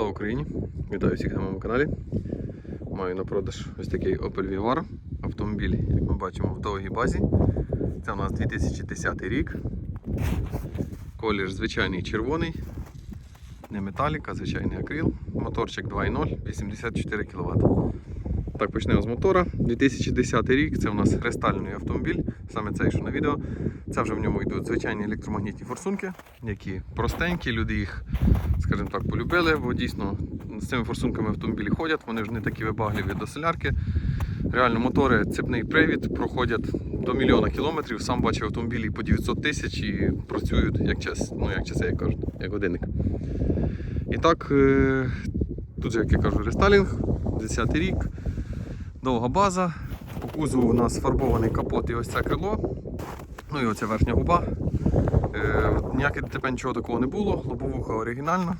Слава Україні! Вітаю всіх на моєму каналі. Маю на продаж ось такий Opel Vivar. Автомобіль, як ми бачимо, в довгій базі. Це у нас 2010 рік. Колір звичайний червоний. Не металік, а звичайний акрил. Моторчик 2.0, 84 кВт. Так, почнемо з мотора. 2010 рік це у нас рестайльний автомобіль, саме цей, що на відео. Це вже в ньому йдуть звичайні електромагнітні форсунки, які простенькі, люди їх, скажімо так, полюбили, бо дійсно з цими форсунками автомобілі ходять, вони ж не такі вибагливі до солярки. Реально мотори, цепний привід проходять до мільйона кілометрів. Сам бачив автомобілі по 900 тисяч і працюють як час, ну як часи, як кажуть, як годинник. І так, е, тут же, як я кажу, рестайлінг, 10 рік, довга база. По кузову у нас фарбований капот і ось це крило. Ну і оця верхня губа. Е, ніяких ДТП нічого такого не було, лобовуха оригінальна.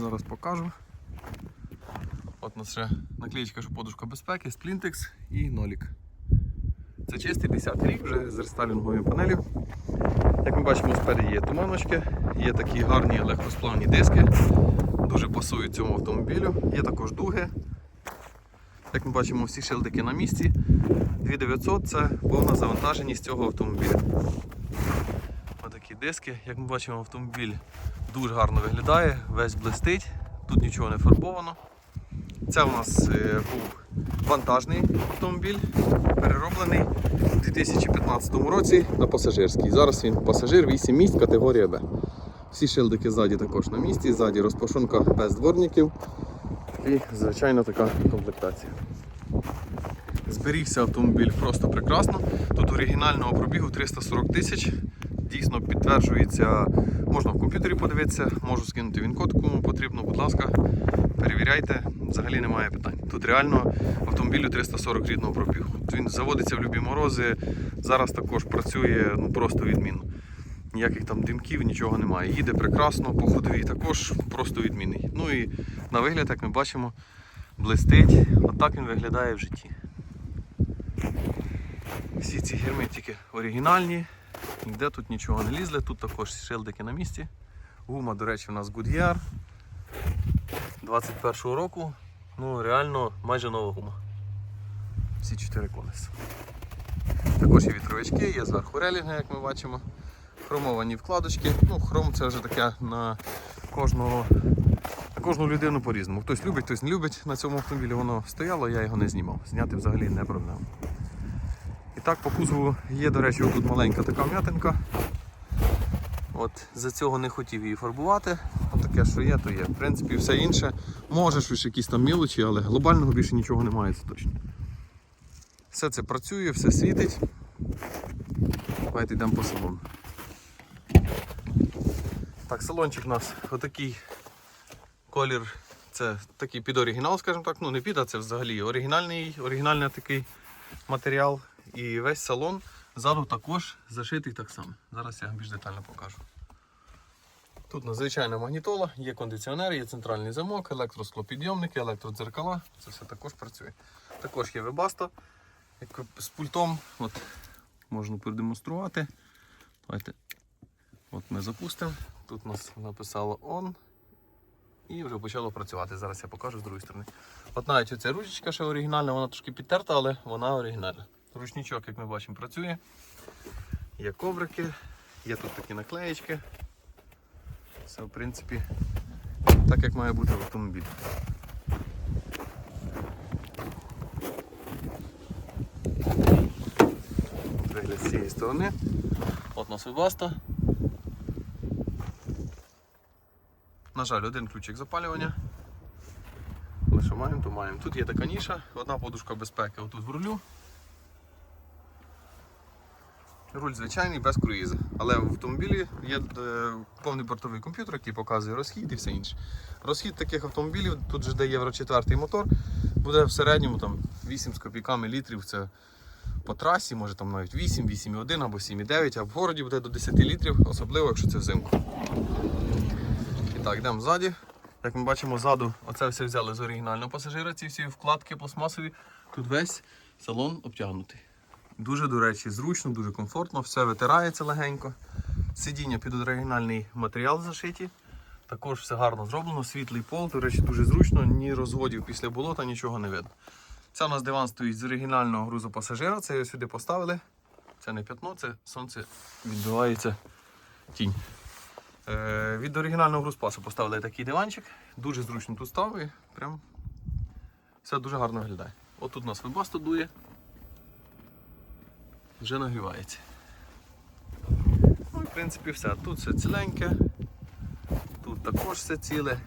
Зараз покажу. От у нас ще наклеїчка, що подушка безпеки, Splintex і нолік. Це чистий 10 рік вже з рестайлінговою панелью. Як ми бачимо, спереді є туманочки, є такі гарні легкосплавні диски, дуже пасують цьому автомобілю. Є також дуги. Як ми бачимо, всі шилдики на місці. 2900 це повна завантаженість цього автомобіля. Отакі диски. Як ми бачимо, автомобіль дуже гарно виглядає, весь блистить, тут нічого не фарбовано. Це у нас е, був вантажний автомобіль, перероблений у 2015 році на пасажирський. Зараз він пасажир 8 місць, категорія Б. Всі шилдики ззаді також на місці, ззаді розпашонка без дворників і звичайно така комплектація. Зберігся автомобіль просто прекрасно. Тут оригінального пробігу 340 тисяч. Дійсно підтверджується, можна в комп'ютері подивитися, можу скинути він код, кому потрібно, будь ласка, перевіряйте, взагалі немає питань. Тут реально автомобілю 340 рідного пробігу. Він заводиться в любі морози, зараз також працює ну, просто відмінно. Ніяких там димків, нічого немає. Їде прекрасно, по ходовій також просто відмінний. Ну і на вигляд, як ми бачимо, блистить. Отак він виглядає в житті. Всі ці герметики оригінальні, ніде тут нічого не лізли, тут також шилдики на місці. Гума, до речі, у нас Goodyear 21-го року. Ну, реально майже нова гума. Всі чотири колеса. Також є вітровички, є зверху релінги, як ми бачимо. Хромовані вкладочки. Ну, хром це вже таке на кожного. На кожну людину по-різному. Хтось любить, хтось не любить. На цьому автомобілі воно стояло, я його не знімав. Зняти взагалі не проблема. І так, по кузову є, до речі, тут маленька така м'ятинка. От, За цього не хотів її фарбувати. От таке, що є, то є. В принципі, все інше. Може щось якісь там мілочі, але глобального більше нічого немає, це точно. Все це працює, все світить. Давайте йдемо по салону. Так, салончик у нас отакий колір. Це такий під оригінал, скажімо так. Ну не під, а це взагалі оригінальний, оригінальний такий матеріал. І весь салон ззаду також зашитий так само. Зараз я більш детально покажу. Тут надзвичайна магнітола, є кондиціонер, є центральний замок, електросклопідйомники, електродзеркала. Це все також працює. Також є вебасто з пультом. От, можна продемонструвати. Давайте. От ми запустимо. Тут у нас написало ON і вже почало працювати. Зараз я покажу з другої сторони. От навіть оця ручечка ще оригінальна, вона трошки підтерта, але вона оригінальна. Ручничок, як ми бачимо, працює. Є коврики, є тут такі наклеєчки. Все, в принципі, так як має бути в автомобілі. Вигляд з цієї сторони. От у нас вебаста. На жаль, один ключик запалювання. Ми що маємо, то маємо. Тут є така ніша, одна подушка безпеки отут в рулю. Руль звичайний, без круїза. Але в автомобілі є е, повний бортовий комп'ютер, який показує розхід і все інше. Розхід таких автомобілів, тут же де Євро 4 мотор, буде в середньому там, 8 з копійками літрів. Це по трасі, може там навіть 8, 8,1 або 7,9, а в городі буде до 10 літрів, особливо якщо це взимку. Так, йдемо ззаді. Як ми бачимо, ззаду оце все взяли з оригінального пасажира, ці всі вкладки пластмасові. Тут весь салон обтягнутий. Дуже, до речі, зручно, дуже комфортно, все витирається легенько. Сидіння під оригінальний матеріал зашиті. Також все гарно зроблено, світлий пол, до речі, дуже зручно, ні розводів після болота, нічого не видно. Це у нас диван стоїть з оригінального грузу пасажира, це його сюди поставили. Це не п'ятно, це сонце відбивається тінь. Від оригінального грузпасу поставили такий диванчик. Дуже зручно тут став і прям все дуже гарно виглядає. От тут у нас вебасто дує. Вже нагрівається. Ну і в принципі все. Тут все ціленьке, тут також все ціле.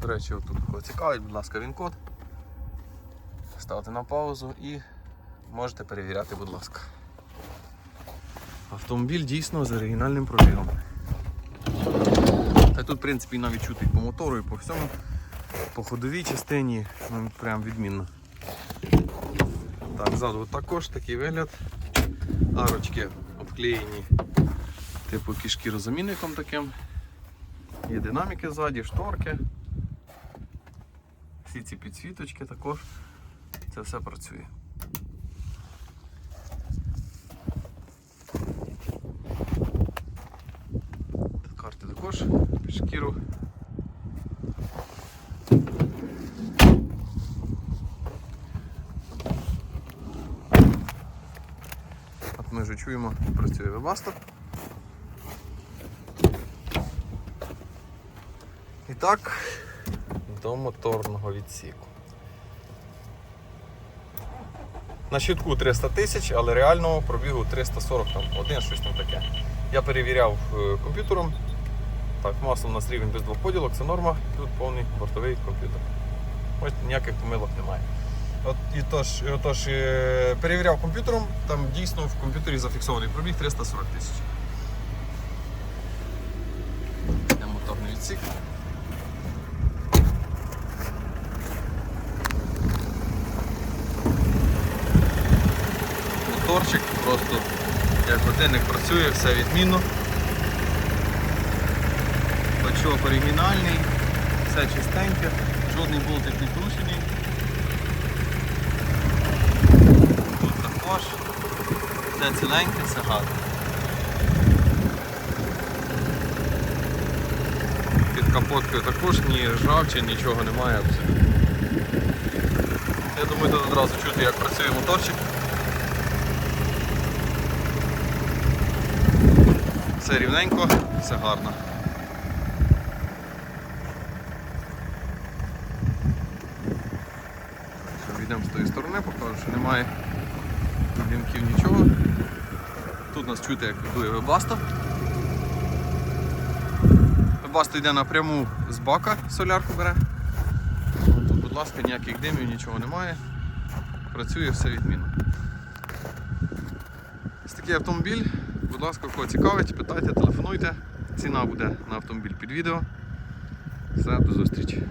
До речі, отут кого цікавить, будь ласка, він код. Ставте на паузу і можете перевіряти, будь ласка. Автомобіль дійсно з оригінальним пробігом. Та тут, в принципі, навіть чути по мотору, і по всьому. По ходовій частині ну, прям відмінно. Так, ззаду також такий вигляд. Арочки обклеєні типу кишки розумінником таким. Є динаміки ззаді, шторки. Всі ці підсвіточки також. Це все працює. Тут карти також шкіру. От ми вже чуємо, працює вебастер. І так, до моторного відсіку. На щитку 300 тисяч, але реального пробігу 340 там, один щось там таке. Я перевіряв е, комп'ютером. Так, масло у нас рівень без двох поділок, це норма, тут повний бортовий комп'ютер. Ось ніяких помилок немає. От, і тож, і отож, е, перевіряв комп'ютером, там дійсно в комп'ютері зафіксований пробіг 340 тисяч. Моторний відсік. Моторчик просто як годинник працює, все відмінно. Бачок оригінальний, все чистеньке, жодний болтик не кручений. Тут також все ціленьке, все гарно. Під капоткою також ні ржавчин, нічого немає абсолютно. Я думаю, тут одразу чути, як працює моторчик. Все рівненько, все гарно. Що, Йдемо з тої що немає вімків нічого. Тут нас чути, як дує вебасто. Вебасто йде напряму з бака, солярку бере. Тут, будь ласка, ніяких димів, нічого немає. Працює все відмінно. Ось такий автомобіль. Будь ласка, кого цікавить, питайте, телефонуйте. Ціна буде на автомобіль під відео. Все, до зустрічі.